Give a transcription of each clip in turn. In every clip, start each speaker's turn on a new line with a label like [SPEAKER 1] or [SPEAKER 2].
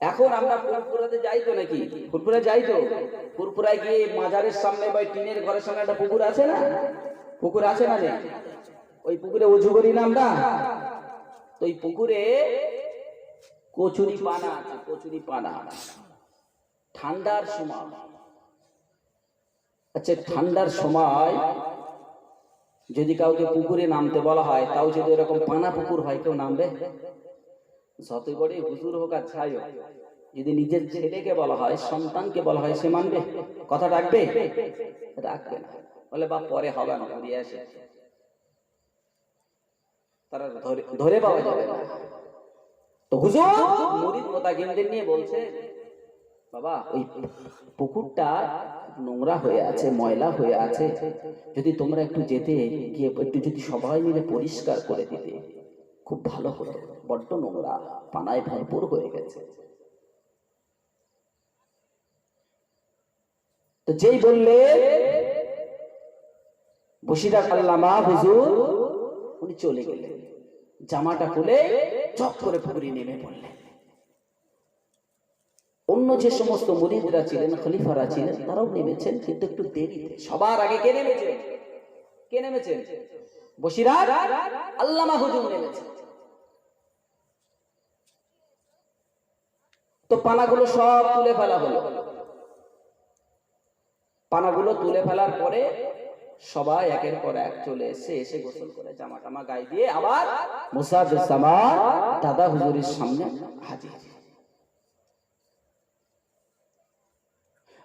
[SPEAKER 1] এখন আমরা ফুরফুরাতে যাই তো নাকি? ফুরফুরা যাই তো? ফুরফুরায় গিয়ে মাজারের সামনে বা টিনের ঘরের সামনে একটা পুকুর আছে না? পুকুর আছে না যে? ওই পুকুরে উজু করি না আমরা? তো ওই পুকুরে কচুরি পানা আছে, কচুরি পানা। ঠান্ডার সময়। আচ্ছা ঠান্ডার সময় যদি কাউকে পুকুরে নামতে বলা হয়, তাও যদি এরকম পানা পুকুর হয়, কেউ নামবে? যতই বড় হুজুর হোক আর ছাই হোক, যদি নিজের ছেলেকে বলা হয়, সন্তানকে বলা হয়, সে মানবে? কথা রাখবে? রাখবে না। বলে বা পরে হবে না ঘুরিয়ে আসে। তারা ধরে পাওয়া যাবে না। তো হুজুর মুরিদ মোতাকিনদের নিয়ে বলছে, বাবা, ওই পুকুরটা নোংরা হয়ে আছে, ময়লা হয়ে আছে। যদি তোমরা একটু যেতে, গিয়ে একটু যদি সবাই মিলে পরিষ্কার করে দিতে। খুব ভালো হতো বড্ড নোংরা, পানায় ভরপুর হয়ে গেছে। তো যেই বললে বসিরা আল্লামা হুজুর, উনি চলে গেলেন। জামাটা খুলে চক করে পুকুরি নেমে পড়লেন। অন্য যে সমস্ত মুরিদরা ছিলেন, খলিফারা ছিলেন, তারাও নেমেছেন, কিন্তু একটু দেরিতে। সবার আগে কে নেমেছেন? কে নেমেছেন? বসিরাট আল্লামা হুজুর নেমেছেন। তো পানাগুলো সব তুলে ফেলা হলো। পানাগুলো তুলে ফেলার পরে সবাই একের পর এক চলে এসে এসে গোসল করে জামা টামা গায়ে দিয়ে আবার মুসাফিজামান দাদা হুজুরের সামনে হাজির।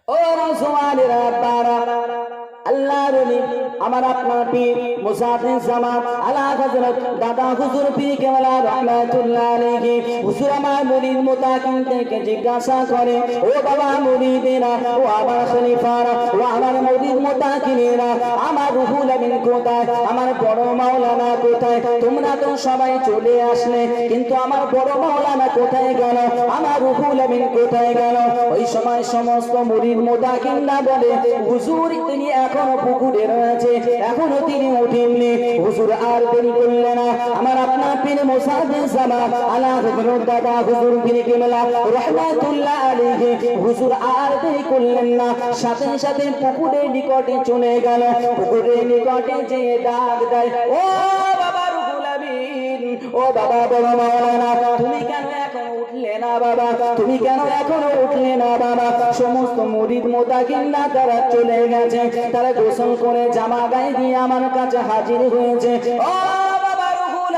[SPEAKER 1] ও রসমানেরা বারা আল্লাহর ওলি, আমার আপনার পীর মুসাফির জামান আলা হযরত দাদা হুজুর পীর কেবলা রাহমাতুল্লাহ আলাইহি, হুজুর আমার মুরিদ মুতাকিন থেকে জিজ্ঞাসা করে, ও বাবা মুরিদেরা, ও আমার খলিফারা, ও আমার মুরিদ মুতাকিনেরা আমার রুহুল আমিন কোথায়? আমার বড় মাওলানা কোথায়? তোমরা তো সবাই চলে আসলে, কিন্তু আমার বড় মাওলানা কোথায় গেল? আমার রুহুল আমিন কোথায় গেল? ওই সময় সমস্ত মুরিদ মুতাকিনরা বলে, হুজুর, তিনি এখনও পুকুরে রয়েছে। এখনও তিনি উঠেননি। হুজুর আর দেরি করলে না। আমার আপনার জামা আলা হযরত দাদা, হুজুর পীর কিবলা রাহমাতুল্লাহ হুজুর আর দেরি করলেন না। সাথে সাথে পুকুরের নিকটে চলে গেল। পুকুরের নিকটে যে ডাক দেয়, ও বাবা রুহুল আমিন, ও বাবা মাওলানা উঠলে না বাবা, তুমি কেন এখনও উঠলে না বাবা? সমস্ত মুরিদ মোতাকিন না তারা চলে গেছে, তারা গোসল করে জামা গায়ে দিয়ে আমার কাছে হাজির হয়েছে। ও বাবা রুহুল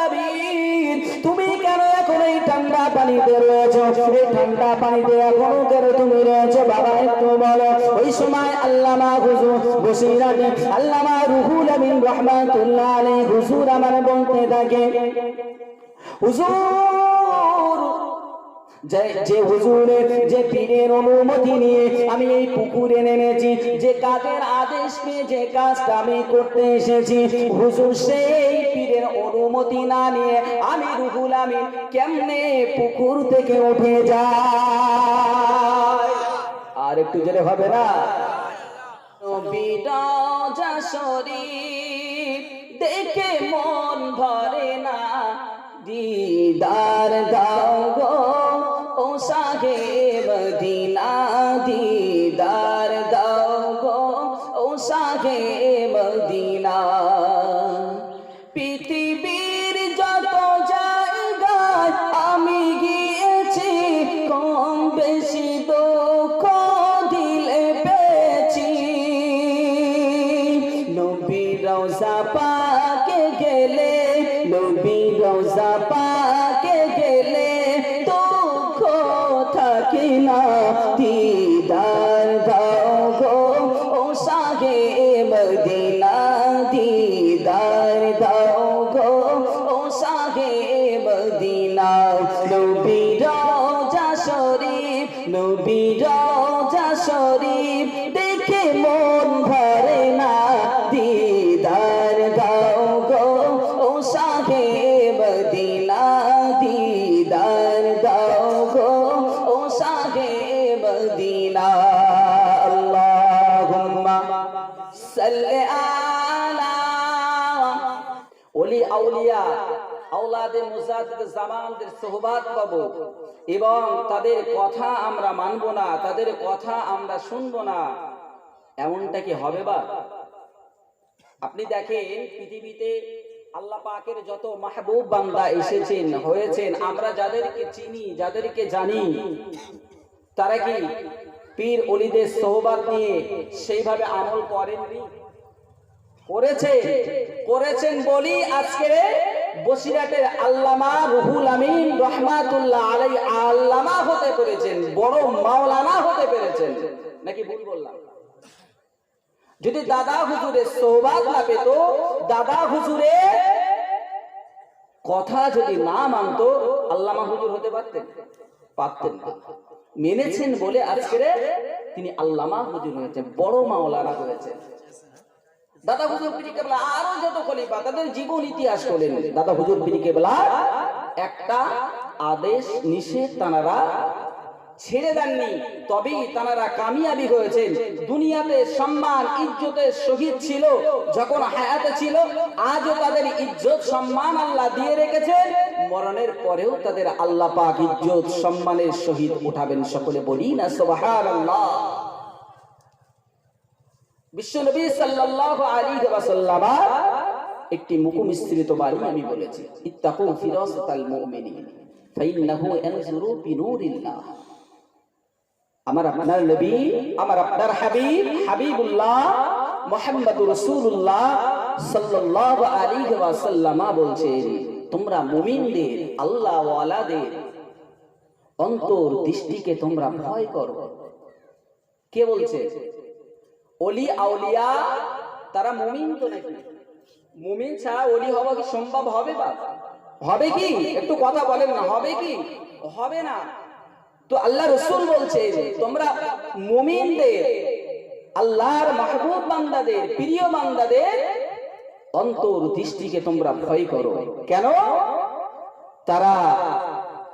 [SPEAKER 1] তুমি কেন এখন এই ঠান্ডা পানিতে রয়েছো? এই ঠান্ডা পানিতে এখনও কেন তুমি রয়েছো? বাবা, একটু বলো। ওই সময় আল্লামা হুজুর বসিরাতে, আল্লামা রুহুল আমিন রহমাতুল্লাহ আলাইহি হুজুর আমার বলতে থাকে, হুজুর যে যে হুজুরের, যে পীরের অনুমতি নিয়ে আমি এই পুকুরে নেমেছি, যে কাজের আদেশ নিয়ে যে কাজটা আমি করতে এসেছি, হুজুর সেই পীরের অনুমতি না নিয়ে আমি রুহুল আমি কেমনে পুকুর থেকে উঠে যাই? আর একটু জেলে হবে না? দেখে মন ভরে না। দিদার দাও গো নবী রওজা ওলি আউলিয়া, আওলাদে মুজাদ্দিদ জামানদের সোহবাত পাবো। এবং তাদের কথা আমরা মানব না, তাদের কথা আমরা শুনব না। এমনটা কি হবে বা? আপনি দেখেন, পৃথিবীতে আল্লাহ পাকের যত মাহবুব বান্দা এসেছেন, হয়েছেন, আমরা যাদেরকে চিনি, যাদেরকে জানি, তারা কি পীর অলিদের সোহবাত নিয়ে সেইভাবে আমল করেননি? করেছে, করেছেন বলি আজকে বসিরাটের আল্লামা রুহুল আমিন রহমাতুল্লাহ আলাই আল্লামা হতে পেরেছেন, বড় মাওলানা হতে পেরেছেন। নাকি ভুল বললাম? যদি দাদা হুজুরের সোহবাত না পেত, দাদা হুজুরে কথা যদি না মানতো, আল্লামা হুজুর হতে পারতেন? পারতেন না। মেনেছেন বলে আজকে তিনি আল্লামা হুজুর হয়েছেন, বড় মাওলানা হয়েছেন। দাদা হুজুর পীর কেবলা আরও যত খলিফা, তাদের জীবন ইতিহাস করলেন দাদা হুজুর পীর কেবলা একটা আদেশ নিষেধ তানারা ছেড়ে দেননি, তবেই তানারা কামিয়াবি হয়েছেন। দুনিয়াতে সম্মান, ইজ্জতের শহীদ ছিল, যখন হায়াতে ছিল, আজও তাদের ইজ্জত, সম্মান আল্লাহ দিয়ে রেখেছেন। মরণের পরেও তাদের আল্লাহ পাক ইজ্জত, সম্মানের শহীদ উঠাবেন সকলে বলি না, সুবহানাল্লাহ। বিশ্বনবী সাল্লাল্লাহু আলাইহি ওয়াসাল্লাম একটি মুখমিস্ত্রিত বাণী আমি বলেছি, ইত্তাকু ফিরাসাতাল মুমিনিন, ফাইন্নাহু ইয়ানজুরু বিনুরিল্লাহ। আমার আপনার নবী, আমার আপনার হাবিব, হাবিবুল্লাহ সাল্লাল্লাহু আলাইহি ওয়াসাল্লাম বলছেন, তোমরা মুমিনদের আল্লাহ ওয়ালাদের অন্তর দৃষ্টিকে তোমরা ভয় করো। কে বলছে? অলি আউলিয়া তারা মুমিন তো নাকি? মুমিন ছাড়া অলি হওয়া কি সম্ভব হবে বা? হবে কি? একটু কথা বলেন না, হবে কি? হবে না। তো আল্লাহ রসুল বলছে তোমরা মুমিনদের, আল্লাহর মাহবুব বান্দাদের, প্রিয় বান্দাদের অন্তর দৃষ্টিকে তোমরা ভয় করো। কেন? তারা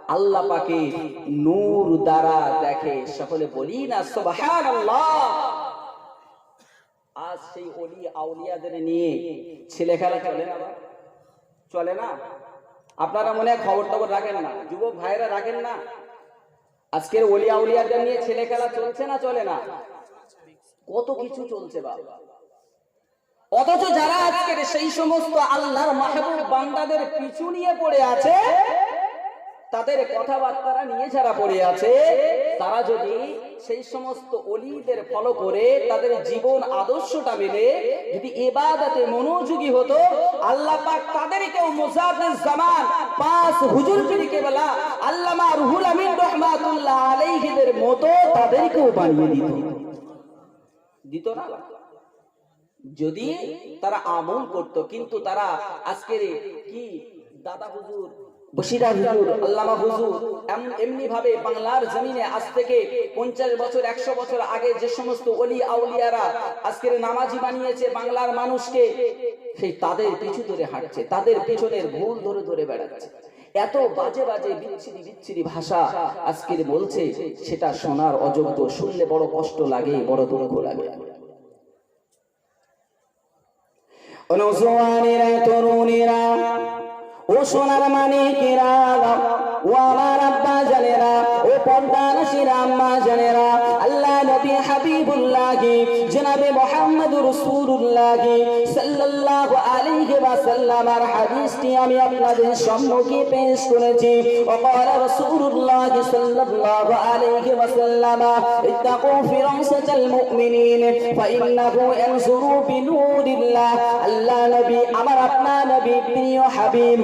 [SPEAKER 1] আল্লাহ পাকে নূর দ্বারা দেখে। সকলে বলি না, সুবহানাল্লাহ। আজ সেই অলি আউলিয়াদের নিয়ে ছেলে খেলা চলে না চলে না? আপনারা মনে হয় খবর টবর রাখেন না? যুবক ভাইরা রাখেন না? আজকের অলি আউলিয়াদের নিয়ে ছেলে খেলা চলছে না চলে না? কত কিছু চলছে বাবা অথচ যারা আজকের সেই সমস্ত আল্লাহর মাহবুব বান্দাদের পিছু নিয়ে পড়ে আছে, তাদের কথাবার্তারা নিয়ে যারা পড়ে আছে, তারা যদি সেই সমস্ত অলিদের ফলো করে তাদের জীবন আদর্শটা মেনে যদি এবাদাতে মনোযোগী হতো, আল্লাহ পাক তাদেরকেও মুজাদ্দিদ জামান, পাঁচ হুজুর পীরকে বলা আল্লামা রুহুল আমিন রহমাতুল্লাহ আলাইহিদের মতো তাদেরকেও বানিয়ে দিত। দিত না যদি তারা আমল করত, কিন্তু তারা আজকের কি? দাদা হুজুর বসিরা হুজুর বাংলার যে মানুষকে, সেই তাদের পিছু ধরে হাঁটছে, তাদের ভুল ধরে ধরে বেড়াচ্ছে। এত বাজে বাজে বিচ্ছিরি বিচ্ছিরি ভাষা বলছে, সেটা শোনার অযোগ্য, শুনলে বড় কষ্ট লাগে, বড় দুঃখ লাগে। অনুসোয়ানেরা তরুণেরা ও সোনার মানিকেরা ও আমার আব্বা জানেরা ও পর্দা নাসিরা আম্মা জানেরা আল্লাহ নবী হাবিবুল্লাহি জনাবে মুহাম্মদ রাসূলুল্লাহি সাল্লাল্লাহু আলাইহি ওয়াসাল্লামের হাদিসটি আমি আপনাদের সম্মুখে পেশ করেছি وقال رسول الله صلى الله عليه وسلم اتقوا فراسة المؤمنين فإنه ينظر بنور الله আল্লাহ নবী আমার আপনার নবী প্রিয় হাবিব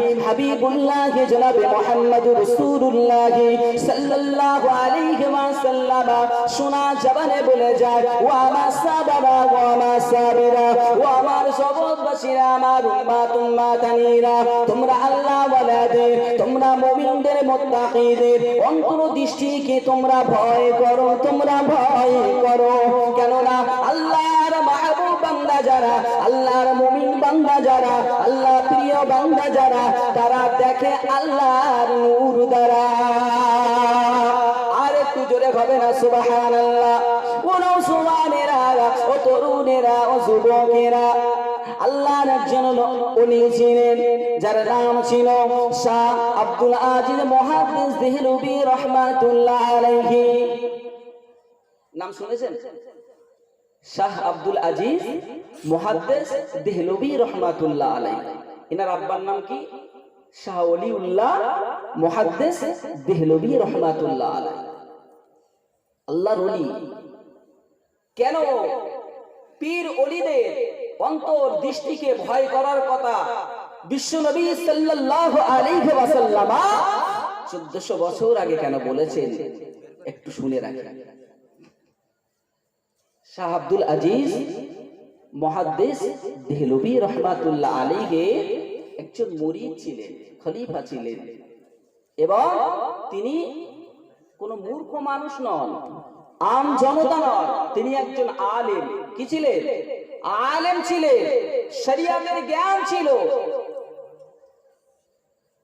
[SPEAKER 1] বলে তোমরা আল্লাহ ওয়ালাদের তোমরা ভয় করো তোমরা ভয় করো। কেননা মাহবুব বান্দা যারা, আল্লাহর মুমিন বান্দা যারা আল্লাহ প্রিয় বান্দা যারা, তারা দেখে আল্লাহর নূর দ্বারা। আর একটু জোরে হবে না ও তরুণেরা, ও যুবকেরা, আল্লাহর উনি ছিলেন, যার নাম ছিল শাহ আব্দুল আজিজ মহাদিস দেহলুবি রহমাতুল্লাহ আলাইহি। নাম শুনেছেন? শাহ আব্দুল আজিজ মুহাদ্দিস দেহলবি রহমাতুল্লাহ আলাইহি। এনার আব্বার নাম কি? শাহ রহমাতুল্লাহ আলাইহি। আল্লাহর ওলি। কেন পীর অলিদের অন্তর দৃষ্টিকে ভয় করার কথা বিশ্ব নবী সাল্লাল্লাহু আলাইহি ওয়াসাল্লাম 1400 বছর আগে কেন বলেছেন? একটু শুনে রাখেন শাহ আব্দুল আজিজ মহাদ্দেশ দেহলবি রহমাতুল্লাহ আলীকে একজন মরিদ ছিলেন, খলিফা ছিলেন। এবং তিনি কোন মূর্খ মানুষ নন, আম জনতা নন, তিনি একজন আলেম। কি ছিলেন? আলেম ছিলেন, শরিয়াতের জ্ঞান ছিল,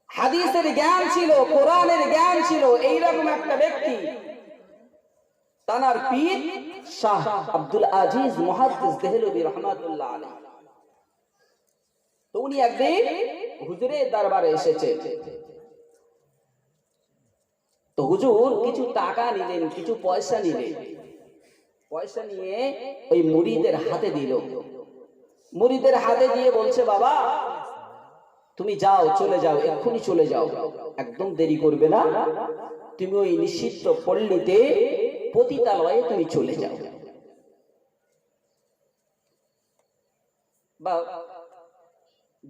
[SPEAKER 1] হাদিসের জ্ঞান ছিল, কোরআনের জ্ঞান ছিল, এইরকম একটা ব্যক্তি। তানার পীর শাহ আব্দুল আজিজ মুহাদ্দিস দেহলবি রহমাতুল্লাহ আলাইহি। তো উনি একদিন হুজুরের দরবারে এসেছে। তো হুজুর কিছু টাকা নিলেন, কিছু পয়সা নিলেন। পয়সা নিয়ে ওই মুড়িদের হাতে দিল। মুড়িদের হাতে দিয়ে বলছে, বাবা, তুমি যাও, চলে যাও, এক্ষুনি চলে যাও। একদম দেরি করবে না। তুমি ওই নিষিদ্ধ পল্লীতে পতিতালয়ে তুমি চলে যাও। বা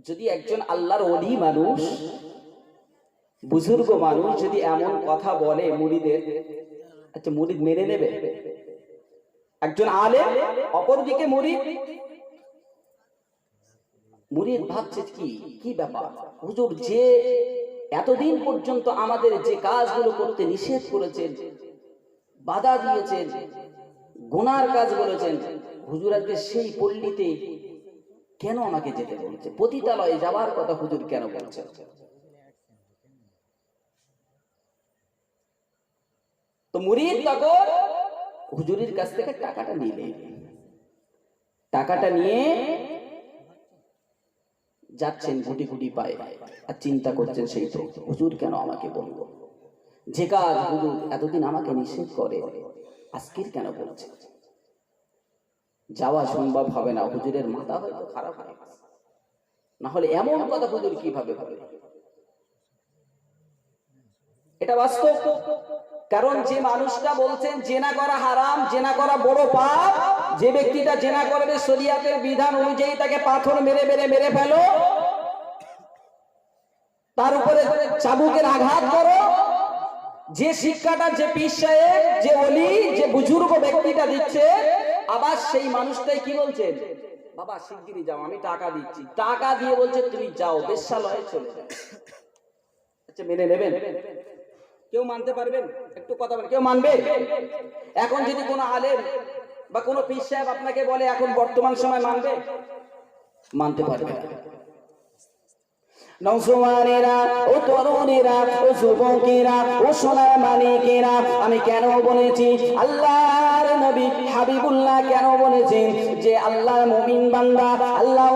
[SPEAKER 1] যদি একজন আল্লাহর অলি মানুষ, বুজুর্গ মানুষ যদি এমন কথা বলে মুড়িদের আচ্ছা মুড়িদ মেনে নেবে? একজন আলে অপরদিকে মুড়িদ? মুরিদ ভাবছে কি কি ব্যাপার? হুজুর যে এতদিন পর্যন্ত আমাদের যে কাজগুলো করতে নিষেধ করেছেন বাধা দিয়েছেন, গুনার কাজ বলেছেন। হুজুর আজকে সেই পল্লীতে কেন আমাকে যেতে বলছে? পতিতালয়ে যাওয়ার কথা হুজুর কেন বলছে? তো মুরিদ তখন হুজুরের কাছ থেকে টাকাটা নিলে টাকাটা নিয়ে যাচ্ছেন গুটি গুটি পায়ে। আর চিন্তা করছেন সেই তো, হুজুর কেন আমাকে বলব যে কাজ হুজুর এতদিন আমাকে নিষেধ করে, আজকের কেন বলছে? যাওয়া সম্ভব হবে না, হুজুরের মাথা হয়তো খারাপ হয়ে গেছে। না হলে এমন কথা হুজুর কীভাবে বলে? এটা বাস্তব। কারণ যে মানুষটা বলছেন, জেনা করা হারাম, জেনা করা বড় পাপ, যে ব্যক্তিটা জেনা করবে শরিয়াতের বিধান অনুযায়ী তাকে পাথর মেরে মেরে মেরে ফেলো, তার উপরে চাবুকের আঘাত করো যে শিক্ষাটা যে পীর সাহেব যে অলি, যে বুজুর্গ ব্যক্তিটা দিচ্ছে, আবার সেই মানুষটাই কি বলছেন বাবা, শিগগিরই যাও, আমি টাকা দিচ্ছি। টাকা দিয়ে বলছে, তুমি যাও, বেশ্যালয়ে চলে যাও। আচ্ছা মেনে নেবেন? কেউ মানতে পারবেন? একটু কথা বলেন। কেউ মানবে? এখন যদি কোনো আলেম বা কোনো পীর সাহেব আপনাকে বলে, এখন বর্তমান সময় মানবে? মানতে পারবে না। নৌসওয়ানেরা ও তরুণেরা, ও যুবকেরা, ও সোনার মানিকেরা আমি কেন বলেছি? আল্লাহর নবী হাবিবুল্লাহ কেন বলেছেন যে আল্লাহর মুমিন বান্দা আল্লাহ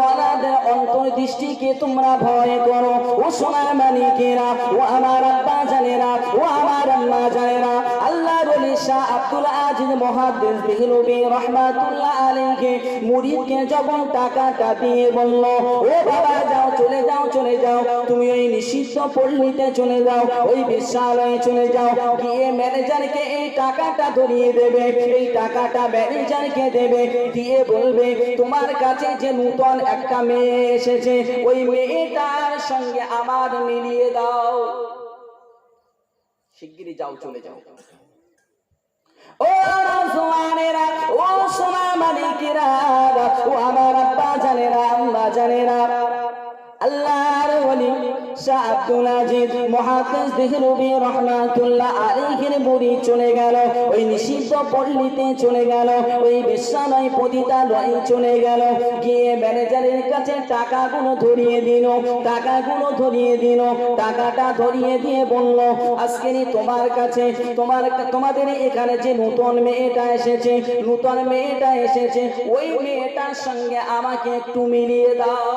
[SPEAKER 1] অন্তর্দৃষ্টিকে তোমরা ভয় করো। ও সোনার মানিকেরা ও আমার আব্বা জানেরা, ও আমার আম্মা জানেরা তোমার কাছে যে নূতন একটা মেয়ে এসেছে, ওই মেয়েটার সঙ্গে আমার মিলিয়ে দাও। শিগগিরই যাও, চলে যাও। ও সোয়ানেরা ও সোনা মালিকেরা ও আমার আব্বা জানেরা আম্মা জানেরা। আল্লাহর ওলি শাহ আব্দুল আজিজ মুহাদ্দিস দেহলভী রহমাতুল্লাহ আলাইহির বুড়ি চলে গেল, ওই নিষিদ্ধ পল্লীতে চলে গেল, ওই বেশ্যালয় পতিতালয়ে চলে গেল। গিয়ে ম্যানেজারের কাছে টাকাগুলো ধরিয়ে দিল, টাকাগুলো ধরিয়ে দিল, টাকাটা ধরিয়ে দিয়ে বলল আজকেরই তোমার কাছে, তোমার তোমাদের এখানে যে নতুন মেয়েটা এসেছে, নতুন মেয়েটা এসেছে, ওই মেয়েটার সঙ্গে আমাকে একটু মিলিয়ে দাও।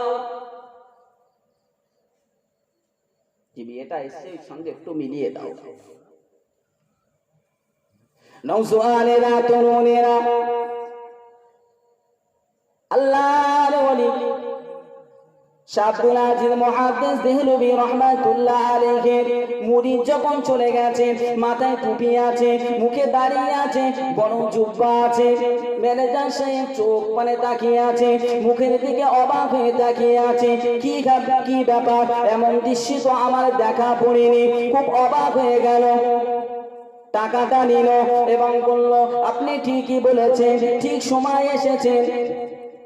[SPEAKER 1] যে বিয়েটা এসছে ওই সঙ্গে একটু মিলিয়ে দাও। নৌজওয়ানেরা তরুণেরা আল্লাহর ওলি। শাব্দুল আজিজ মুহাদ্দিস দেহলভী রাহমাতুল্লাহ আলাইহি মুরিদ যখন চলে গেছে, মাথায় টুপি আছে, মুখে দাঁড়িয়ে আছে, বড় জুব্বা আছে, ম্যানেজার সাহেব চোখ মানে তাকিয়ে আছে, মুখের দিকে অবাক হয়ে তাকিয়ে আছে, কি কি ব্যাপার? এমন দৃশ্য তো আমার দেখা পড়েনি, খুব অবাক হয়ে গেল। টাকাটা নিল এবং বলল, আপনি ঠিকই বলেছেন, ঠিক সময় এসেছেন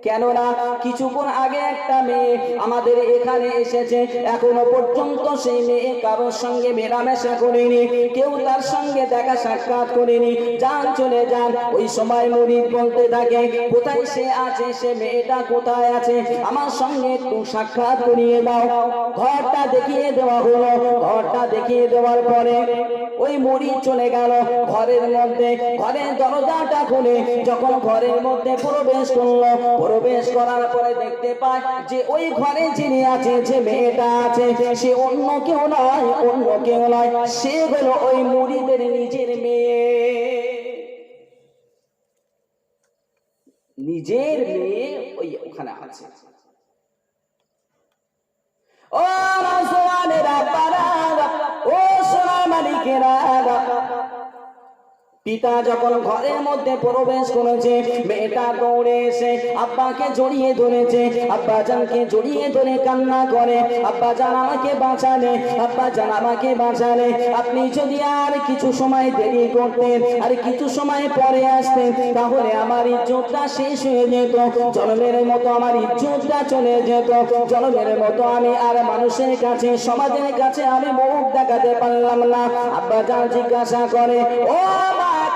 [SPEAKER 1] কেননা কিছুক্ষণ আগে একটা মেয়ে আমাদের এখানে এসেছে। এখনও পর্যন্ত সেই মেয়ে কারোর সঙ্গে মেলামেশা করেনি, কেউ তার সঙ্গে দেখা সাক্ষাৎ করেনি। যান, চলে যান। ওই সময় মরিদ বলতে থাকে, কোথায় সে আছে? সে মেয়েটা কোথায় আছে? আমার সঙ্গে একটু সাক্ষাৎ করিয়ে দাও। ঘরটা দেখিয়ে দেওয়া হলো। ঘরটা দেখিয়ে দেওয়ার পরে ওই মুড়ি চলে গেল ঘরের মধ্যে। ঘরের দরজাটা খুলে যখন ঘরের মধ্যে প্রবেশ করল প্রবেশ করার পরে দেখতে পায় যে ওই ঘরে যিনি আছে যে মেয়েটা আছে, সে অন্য কেউ নয়, অন্য কেউ নয়। সে হলো ওই মুড়িদের নিজের মেয়ে। নিজের মেয়ে ওই ওখানে আছে। ও মুসলমানেরা পারা ও সোনা মালিকেরা। পিতা যখন ঘরের মধ্যে প্রবেশ করেছে, মেয়েটা দৌড়ে এসে আব্বাকে জড়িয়ে ধরেছে। আব্বা জানকে জড়িয়ে ধরে কান্না করে আব্বা জান আমাকে বাঁচালে আব্বা জান আমাকে বাঁচালে। আপনি যদি আর কিছু সময় দেরি করতেন, আর কিছু সময় পরে আসতেন, তাহলে আমার ইজ্জতটা শেষ হয়ে যেত। জন্মের মতো আমার ইজ্জতটা চলে যেত। জন্মের মতো আমি আর মানুষের কাছে, সমাজের কাছে আমি মুখ দেখাতে পারলাম না। আব্বা জান জিজ্ঞাসা করে, ও কি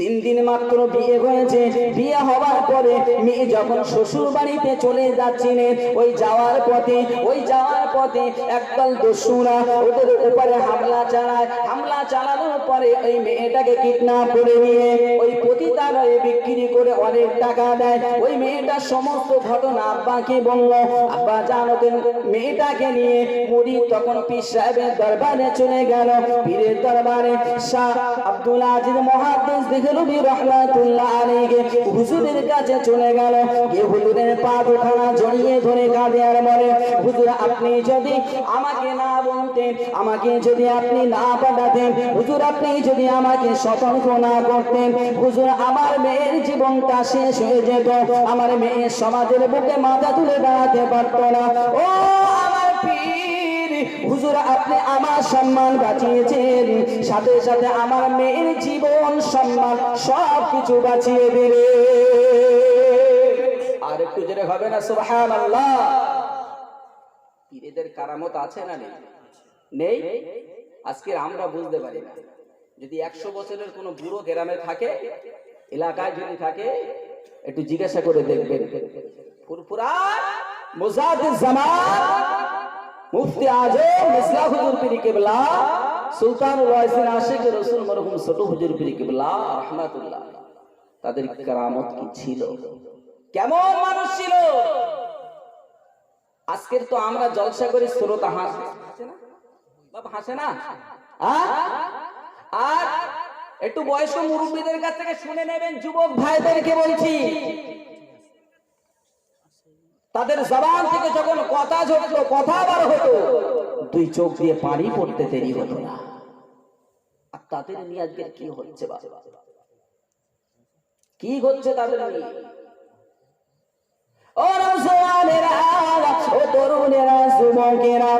[SPEAKER 1] তিন দিন মাত্র বিয়ে হয়েছে। বিয়ে হওয়ার পরে মেয়ে যখন শ্বশুর বাড়িতে চলে যাচ্ছিলেন, ওই যাওয়ার পথে, ওই যাওয়ার পথে একদল দস্যুরা ওদের উপরে হামলা চালায়। হামলা চালানোর পরে ওই মেয়েটাকে কিডন্যাপ করে নিয়ে ওই পতিতালয়ে বিক্রি করে অনেক টাকা দেয়। ওই মেয়েটা সমস্ত ঘটনা আব্বাকে বলল, আব্বা, জানো মেয়েটাকে নিয়ে মুড়ি তখন পীর সাহেবের দরবারে চলে গেল। পীরের দরবারে শাহ আব্দুল আজিজ মহাদ্দেশ দেখলবি রহমাতুল্লাহ আলাইহি হুজুরের কাছে চলে গেল। গিয়ে হুজুরের পা দুখানা জড়িয়ে ধরে কাঁদে আর বলে, হুজুর, আপনি যদি আমাকে না বলতেন, আমাকে যদি আপনি না পাঠাতেন, হুজুর, আপনি যদি আমাকে সতর্ক না করতেন, হুজুর, আমার মেয়ের জীবনটা শেষ হয়ে যেত, আমার মেয়ে সমাজের বুকে মাথা তুলে দাঁড়াতে পারতো না। ও হুজুর, আপনি আমার সম্মান বাঁচিয়েছেন। সাথে সাথে আমার মেয়ের জীবন সম্মান সব কিছু বাঁচিয়ে দিলে আর একটু জেরে হবে না সুবহান আল্লাহ পীরেদের কারামত আছে না নেই? নেই? আজকে আমরা বুঝতে পারি না। যদি একশো বছরের কোনো বুড়ো গ্রামে থাকে, এলাকায় যদি থাকে, একটু জিজ্ঞাসা করে দেখবেন। ফুরফুরা মুজাহিদ জামান মুফতি আজম হুজুর পীর কিবলা, সুলতান ওয়াইসিন আশিক রাসূল মরহুম ছোট হুজুর পীর কিবলা, রাহমাতুল্লাহ। তাদের কারামত কি ছিল? কেমন মানুষ ছিল? আজকের তো আমরা জলসা করি শ্রোতা হাসে বাবা হাসে না? আর একটু বয়স্ক মুরব্বীদের কাছ থেকে শুনে নেবেন, যুবক ভাইদেরকে বলছি। তাদের জবান থেকে যখন কথা ঝরতো কথা বার হতো, দুই চোখ দিয়ে পানি পড়তে দেরি হতো না। আর তাদের নিয়ে আজকে কি হচ্ছে কি হচ্ছে তাদের নিয়ে? ও তরুণেরা, যুবকেরা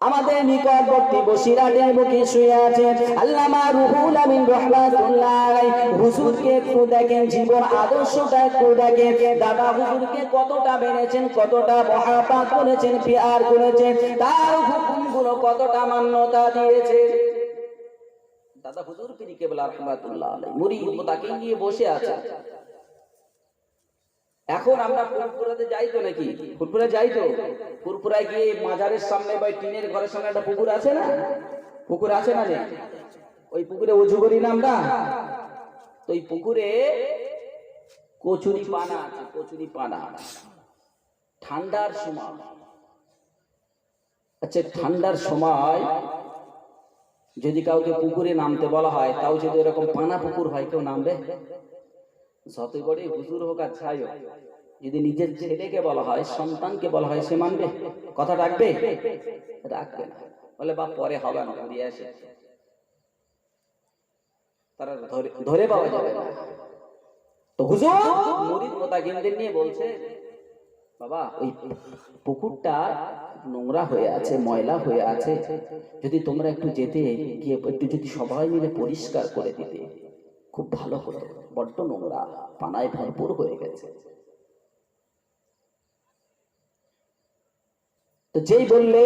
[SPEAKER 1] আমাদের নিকটবর্তী বসিরাটের বুকে শুয়ে আছে আল্লামা রুহুল আমিন রহমাতুল্লাহ হুজুরকে একটু দেখেন, জীবন আদর্শটা একটু দেখেন। দাদা হুজুরকে কতটা মেনেছেন, কতটা মহাপাত করেছেন, পিয়ার করেছেন, তার হুকুমগুলো কতটা মান্যতা দিয়েছে দাদা হুজুর পিরি কেবলা রহমাতুল্লাহ মুরিদ তাকে নিয়ে বসে আছে এখন আমরা ফুরফুরাতে যাই তো নাকি? ফুরফুরা যাই তো? ফুরফুরায় গিয়ে মাজারের সামনে বা টিনের ঘরের সামনে একটা পুকুর আছে না? পুকুর আছে না রে ওই পুকুরে উজু করি না আমরা? তো ওই পুকুরে কচুরি পানা আছে, কচুরি পানা। ঠান্ডার সময়। আচ্ছা ঠান্ডার সময় যদি কাউকে পুকুরে নামতে বলা হয়, তাও যদি এরকম পানা পুকুর হয়, কেউ নামবে? যত বড়ই হুজুর হোক আর ছাই হোক, যদি নিজের ছেলেকে বলা হয়, সন্তানকে বলা হয়, সে মানবে? কথা রাখবে? রাখবে না। বলে বা পরে হবে না ঘুরিয়ে আসে তারা ধরে পাওয়া যাবে না। তো হুজুর মুরিদ মোতাকিনদের নিয়ে বলছে, বাবা, ওই পুকুরটা নোংরা হয়ে আছে, ময়লা হয়ে আছে। যদি তোমরা একটু যেতে, গিয়ে একটু যদি সবাই মিলে পরিষ্কার করে দিতে। খুব ভালো হতো। বড্ড নোংরা, পানায় ভরপুর হয়ে গেছে। তো যেই বললে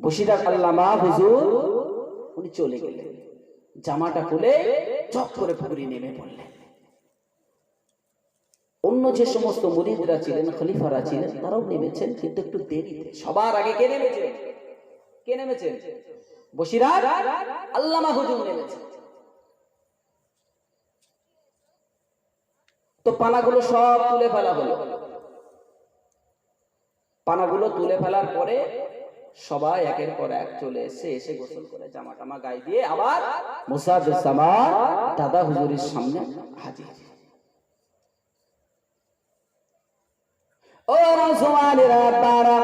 [SPEAKER 1] বসিরার আল্লামা হুজুর, উনি চলে গেলেন। জামাটা খুলে চক করে পুকুরি নেমে পড়লেন। অন্য যে সমস্ত মুরিদরা ছিলেন, খলিফারা ছিলেন, তারাও নেমেছেন, কিন্তু একটু দেরিতে। সবার আগে কে নেমেছেন? কে নেমেছেন? বসিরা আল্লামা হুজুর নেমেছেন। তো পানাগুলো সব তুলে ফেলা হলো। পানাগুলো তুলে ফেলার পরে সবাই একের পর এক চলে এসে এসে গোসল করে জামা টামা গায়ে দিয়ে আবার মুসাফিসামান দাদা হুজুরের সামনে হাজির। ও তারা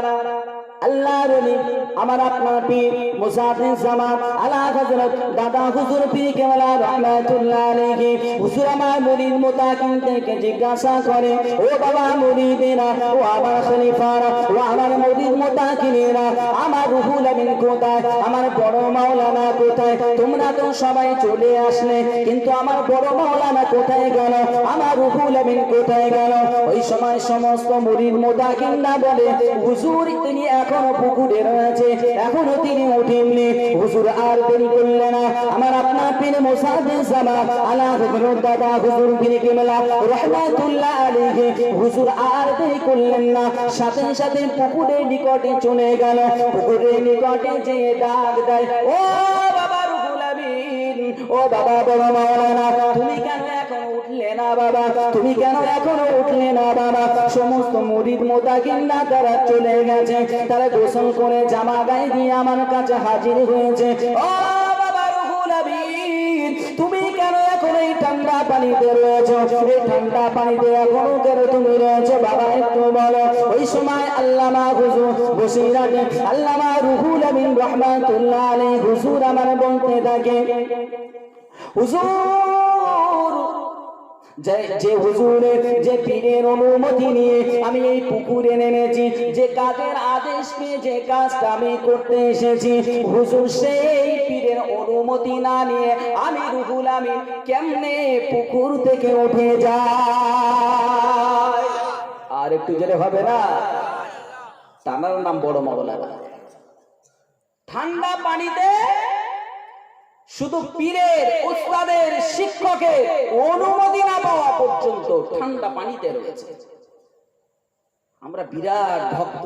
[SPEAKER 1] আল্লাহর ওলি আমার আপনার পীর মুসাফির জামান আলা হযরত দাদা হুজুর পীর কেবলা রাহমাতুল্লাহ আলাইহি। হুজুর আমার মুরিদ মুতাকিন থেকে জিজ্ঞাসা করে, ও বাবা মুরিদেরা, ও আমার খলিফারা, ও আমার মুরিদ মুতাকিনেরা আমার রুহুল আমিন কোথায়? আমার বড় মাওলানা কোথায়? তোমরা তো সবাই চলে আসলে, কিন্তু আমার বড় মাওলানা কোথায় গেল? আমার রুহুল আমিন কোথায় গেল? ওই সময় সমস্ত মুরিদ মুতাকিনরা বলে, হুজুর, তিনি এখনও পুকুরে রয়েছে। এখনও তিনি উঠেননি। হুজুর আর দেরি করলেন না। আমার আপনার পীর মুসাফির জামা আলা হুজুর দাদা, হুজুর পীর কিমলা রহমাতুল্লাহ আলাইহি। হুজুর আর দেরি করলেন না। সাথে সাথে পুকুরের নিকটে চলে গেল। পুকুরের নিকটে যে ডাক দেয়, ও বাবা রুহুল আমিন, ও বাবা বড় মাওলানা, তুমি কেন উঠলে না বাবা, তুমি কেন এখনও উঠলে না বাবা? সমস্ত মুরিদ মোতাকিনরা তারা চলে গেছে, তারা গোসল করে জামা গায়ে দিয়ে আমার কাছে হাজির হয়েছে। তুমি কেন এখন এই ঠান্ডা পানিতে রয়েছো? এই ঠান্ডা পানিতে এখনও কেন তুমি রয়েছো? বাবা, একটু বলো। ওই সময় আল্লামা হুজুর বসিরাতে আল্লামা রুহুল আমিন রহমাতুল্লাহ আলাইহি, হুজুর আমার বলতে থাকে, হুজুর যে যে হুজুরের, যে পীরের অনুমতি নিয়ে আমি এই পুকুরে নেমেছি, যে কাজের আদেশ পেয়ে যে কাজটা আমি করতে এসেছি, হুজুর সেই পীরের অনুমতি না নিয়ে আমি রুহুল আমি কেমনে পুকুর থেকে উঠে যাই? আর একটু জেলে হবে না? তানার নাম বড় মাওলানা ঠান্ডা পানিতে শুধু পীরের উস্তাদের শিক্ষকের অনুমতি না পাওয়া পর্যন্ত ঠান্ডা পানিতে রয়েছে। আমরা বিরাট ভক্ত।